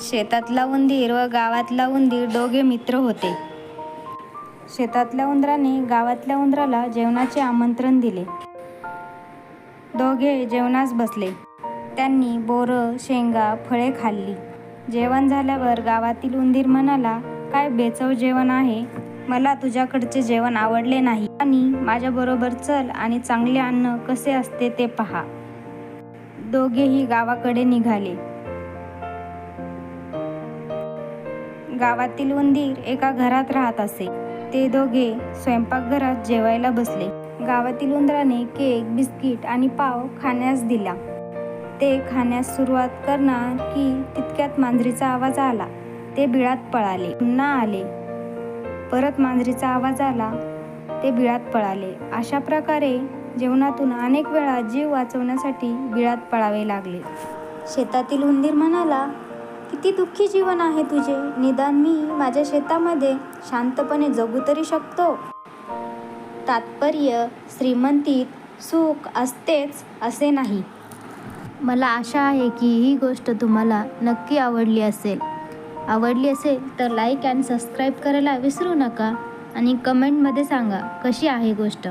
शेतातला उंदीर व गावातला उंदीर दोघे मित्र होते. शेतातल्या उंदराने गावातल्या उंदराला जेवणाचे आमंत्रण दिले. दोघे जेवणास बसले. त्यांनी बोरं शेंगा फळे खाल्ली. जेवण झाल्यावर गावातील उंदीर म्हणाला काय बेचव जेवण आहे? मला तुझ्याकडचे जेवण आवडले नाही. आणि माझ्याबरोबर चल आणि चांगले अन्न कसे असते ते पहा. दोघेही गावाकडे निघाले. गावातील उंदीर एका घरात राहत असे. ते दोघे स्वयंपाकघरात जेवायला बसले. गावातील उंदराने केक बिस्किट आणि पाव खाण्यास दिला. ते खाण्यास सुरुवात करणार की तितक्यात मांजरीचा आवाज आला. ते बिळात पळाले. पुन्हा आले. परत मांजरीचा आवाज आला. ते बिळात पळाले. अशा प्रकारे जेवणातून अनेक वेळा जीव वाचवण्यासाठी बिळात पळावे लागले. शेतातील उंदीर म्हणाला किती दुःखी जीवन आहे तुझे? निदान मी माझ्या शेतामध्ये शांतपणे जगू तरी शकतो. तात्पर्य श्रीमंतीत सुख असतेच असे नाही. मला आशा आहे की ही गोष्ट तुम्हाला नक्की आवडली असेल. आवडली असेल तर लाईक अँड सबस्क्राईब करायला विसरू नका आणि कमेंटमध्ये सांगा कशी आहे गोष्ट.